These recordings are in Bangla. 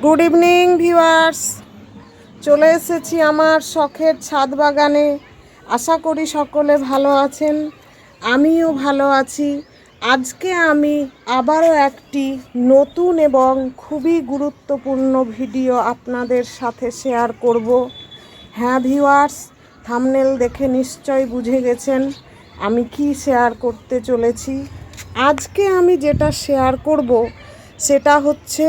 গুড ইভিনিং ভিউয়ার্স চলে এসেছি আমার শখের ছাদ বাগানে। আশা করি সকলে ভালো আছেন, আমিও ভালো আছি। আজকে আমি আবারও একটি নতুন এবং খুবই গুরুত্বপূর্ণ ভিডিও আপনাদের সাথে শেয়ার করব। হ্যাঁ ভিউয়ার্স থামনেল দেখে নিশ্চয় বুঝে গেছেন আমি কি শেয়ার করতে চলেছি। আজকে আমি যেটা শেয়ার করব, সেটা হচ্ছে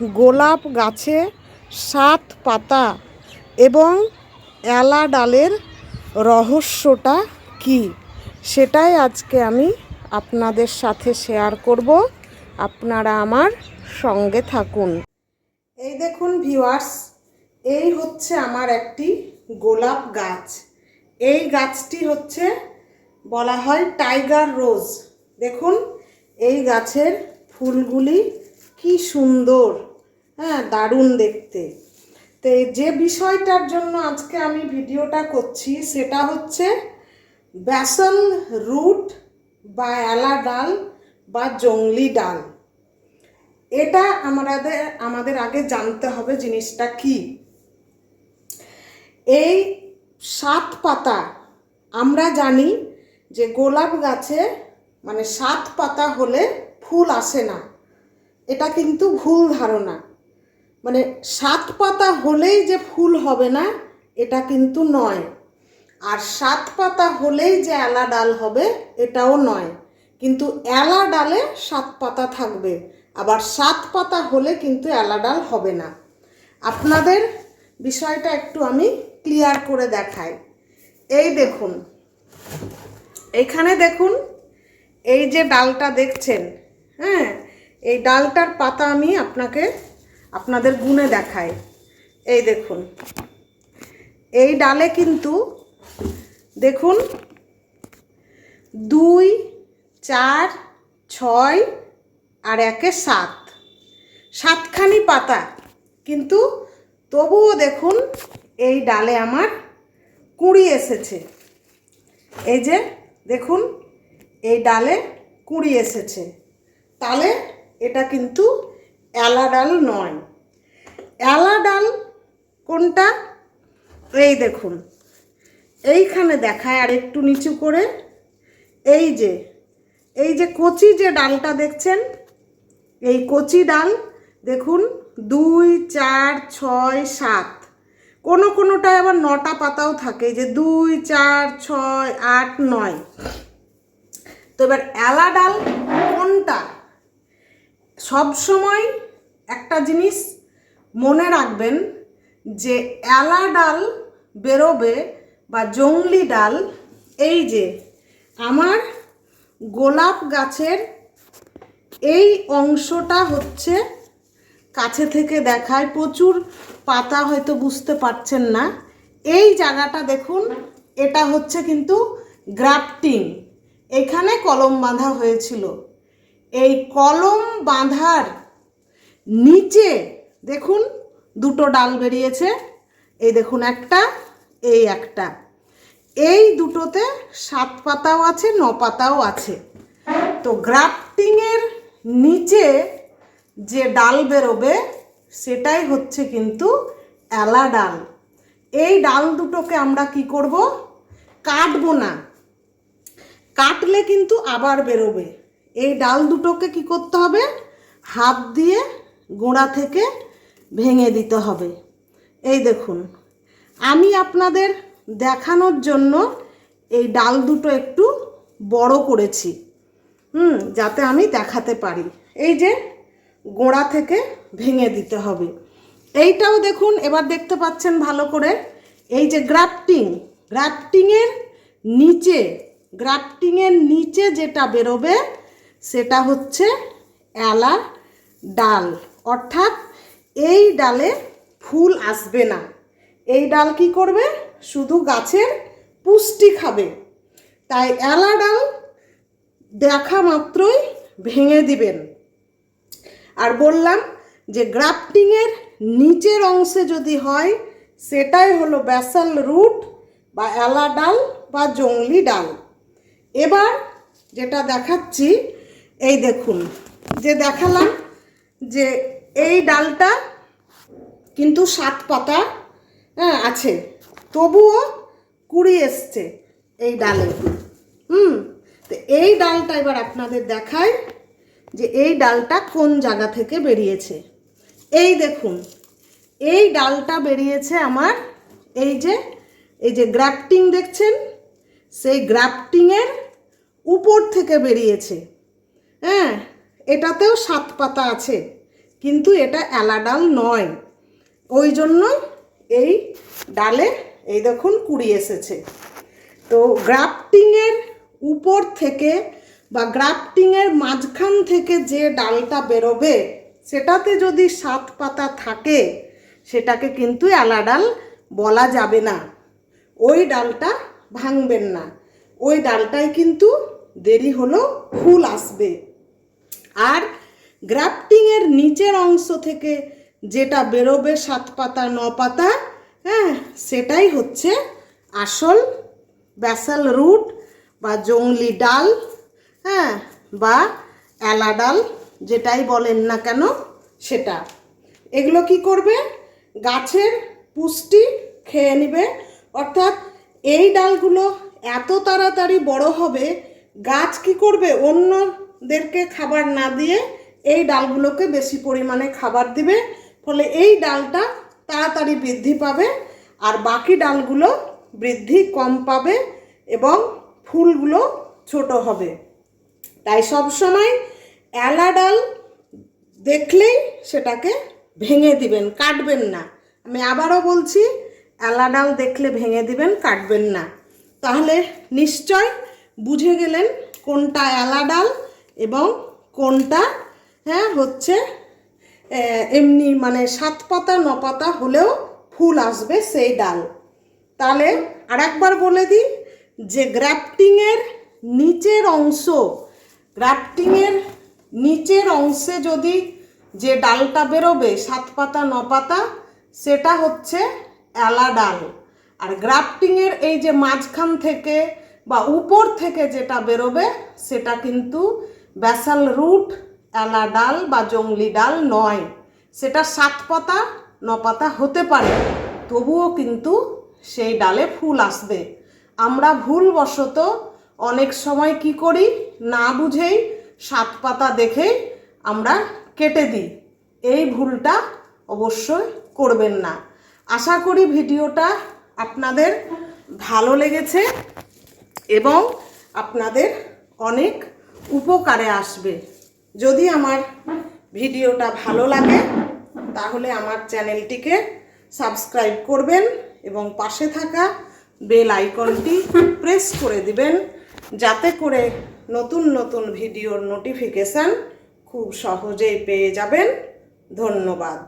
গোলাপ গাছে সাত পাতা এবং এলা ডালের রহস্যটা কি? সেটাই আজকে আমি আপনাদের সাথে শেয়ার করব। আপনারা আমার সঙ্গে থাকুন। এই দেখুন ভিওয়ার্স এই হচ্ছে আমার একটি গোলাপ গাছ। এই গাছটি হচ্ছে বলা হয় টাইগার রোজ। দেখুন, এই গাছের ফুলগুলি কি সুন্দর। হ্যাঁ দারুণ দেখতে। তো যে বিষয়টার জন্য আজকে আমি ভিডিওটা করছি সেটা হচ্ছে ব্যাসল রুট বা এলা ডাল বা জংলি ডাল। এটা আমাদের আমাদের আগে জানতে হবে জিনিসটা কি। এই সাত পাতা, আমরা জানি যে গোলাপ গাছে মানে সাত পাতা হলে ফুল আসে না। এটা কিন্তু ভুল ধারণা। মানে সাত পাতা হলেই যে ফুল হবে না, এটা কিন্তু নয়। আর সাত পাতা হলেই যে এলা ডাল হবে, এটাও নয়। কিন্তু এলা ডালে সাত পাতা থাকবে, আবার সাত পাতা হলে কিন্তু এলা ডাল হবে না। আপনাদের বিষয়টা একটু আমি ক্লিয়ার করে দেখাই। এই দেখুন, এখানে দেখুন, এই যে ডালটা দেখছেন হ্যাঁ এই ডালটার পাতা আমি আপনাকে আপনাদের গুণে দেখাই এই দেখুন। এই ডালে কিন্তু দেখুন, দুই, চার, ছয় আর একে সাত। সাতখানি পাতা। কিন্তু তবুও দেখুন, এই ডালে আমার কুড়ি এসেছে। এই যে দেখুন, এই ডালে কুড়ি এসেছে। তাহলে এটা কিন্তু এলা ডাল নয়। এলা ডাল কোনটা? এই দেখুন। এইখানে দেখায় আর একটু নিচু করে। এই যে এই যে কচি যে ডালটা দেখছেন? এই কচি ডাল, দেখুন, দুই, চার, ছয়, সাত। কোনো কোনোটায় আবার নটা পাতাও থাকে। যে দুই, চার, ছয়, আট, নয়। তো এবার এলা ডাল কোনটা? সব সময় একটা জিনিস মনে রাখবেন যে এলা ডাল বেরোবে বা জংলি ডাল, এই যে আমার গোলাপ গাছের এই অংশটা হচ্ছে কাছে থেকে দেখায়, প্রচুর পাতা হয়তো বুঝতে পারছেন না। এই জায়গাটা দেখুন, এটা হচ্ছে কিন্তু গ্রাফটিং। এখানে কলম বাঁধা হয়েছিল। এই কলম বাঁধার নিচে দেখুন, দুটো ডাল বেরিয়েছে। এই দেখুন একটা, এই একটা। এই দুটোতে সাত পাতাও আছে, ন পাতাও আছে। তো গ্রাফটিংয়ের নিচে যে ডাল বেরোবে, সেটাই হচ্ছে কিন্তু এলা ডাল। এই ডাল দুটোকে আমরা কি করব? কাটবো না। কাটলে কিন্তু আবার বেরোবে। এই ডাল দুটোকে কি করতে হবে? হাত দিয়ে গোড়া থেকে ভেঙে দিতে হবে। এই দেখুন, আমি আপনাদের দেখানোর জন্য এই ডাল দুটো একটু বড় করেছি, হুম, যাতে আমি দেখাতে পারি। এই যে গোড়া থেকে ভেঙে দিতে হবে। এইটাও দেখুন, এবার দেখতে পাচ্ছেন ভালো করে, এই যে গ্রাফটিং, গ্রাফটিংয়ের নিচে গ্রাফটিংয়ের নিচে যেটা বেরোবে, সেটা হচ্ছে এলা ডাল। অর্থাৎ এই ডালে ফুল আসবে না। এই ডাল কি করবে? শুধু গাছের পুষ্টি খাবে। তাই এলা ডাল দেখা মাত্রই ভেঙে দিবেন। আর বললাম যে গ্রাফটিংয়ের নিচের অংশে যদি হয়, সেটাই হলো ব্যাসাল রুট বা এলা ডাল বা জংলি ডাল। এবার যেটা দেখাচ্ছি, এই দেখুন, যে দেখালাম যে এই ডালটা কিন্তু সাত পাতা হ্যাঁ আছে। তবুও কুড়ি এসছে এই ডালে। হুম, তো এই ডালটা এবার আপনাদের দেখায় যে এই ডালটা কোন জায়গা থেকে বেরিয়েছে। এই দেখুন, এই ডালটা বেরিয়েছে আমার এই যে এই যে গ্রাফটিং দেখছেন? সেই গ্রাফটিংয়ের উপর থেকে বেরিয়েছে। হ্যাঁ এটাতেও সাত পাতা আছে। কিন্তু এটা এলা ডাল নয়। ওই জন্য এই ডালে, এই দেখুন, কুড়ি এসেছে। তো গ্রাফটিংয়ের উপর থেকে বা গ্রাফটিংয়ের মাঝখান থেকে যে ডালটা বেরোবে, সেটাতে যদি সাত পাতা থাকে, সেটাকে কিন্তু এলা ডাল বলা যাবে না। ওই ডালটা ভাঙবেন না। ওই ডালটায় কিন্তু দেরি হলেও ফুল আসবে। আর গ্রাফটিংয়ের নিচের অংশ থেকে যেটা বেরোবে সাত পাতা, ন পাতা হ্যাঁ সেটাই হচ্ছে আসল ব্যাসাল রুট বা জংলি ডাল হ্যাঁ বা এলা ডাল, যেটাই বলেন না কেন সেটা। এগুলো কি করবে? গাছের পুষ্টি খেয়ে নেবে। অর্থাৎ এই ডালগুলো এত তাড়াতাড়ি বড় হবে, গাছ কি করবে? অন্যদেরকে খাবার না দিয়ে এই ডালগুলোকে বেশি পরিমাণে খাবার দিবে, ফলে এই ডালটা তাড়াতাড়ি বৃদ্ধি পাবে আর বাকি ডালগুলো বৃদ্ধি কম পাবে এবং ফুলগুলো ছোট হবে। তাই সব সময় এলা ডাল দেখলেই সেটাকে ভেঙে দিবেন, কাটবেন না। আমি আবারও বলছি, এলা ডাল দেখলে ভেঙে দিবেন, কাটবেন না। তাহলে নিশ্চয় বুঝে গেলেন কোনটা এলা ডাল এবং কোনটা হ্যাঁ হচ্ছে এমনি মানে সাত পাতা, ন পাতা হলেও ফুল আসবে সেই ডাল। তাহলে আরেকবার বলে দিই যে গ্রাফটিংয়ের নিচের অংশ, গ্রাফটিংয়ের নিচের অংশে যদি যে ডালটা বেরোবে, সাত পাতা, ন পাতা, সেটা হচ্ছে এলা ডাল। আর গ্রাফটিংয়ের এই যে মাঝখান থেকে বা উপর থেকে যেটা বেরোবে, সেটা কিন্তু ব্যাসাল রুট এলা ডাল বা জংলি ডাল নয়। সেটা সাত পাতা, ন পাতা হতে পারে। তবুও কিন্তু সেই ডালে ফুল আসবে। আমরা ভুলবশত অনেক সময় কি করি? না বুঝেই সাত পাতা দেখেই আমরা কেটে দিই। এই ভুলটা অবশ্যই করবেন না। আশা করি ভিডিওটা আপনাদের ভালো লেগেছে এবং আপনাদের অনেক উপকারে আসবে। যদি আমার ভিডিওটা ভালো লাগে, তাহলে আমার চ্যানেলটিকে সাবস্ক্রাইব করবেন এবং পাশে থাকা বেল আইকনটি প্রেস করে দিবেন, যাতে করে নতুন নতুন ভিডিওর নোটিফিকেশান খুব সহজেই পেয়ে যাবেন। ধন্যবাদ।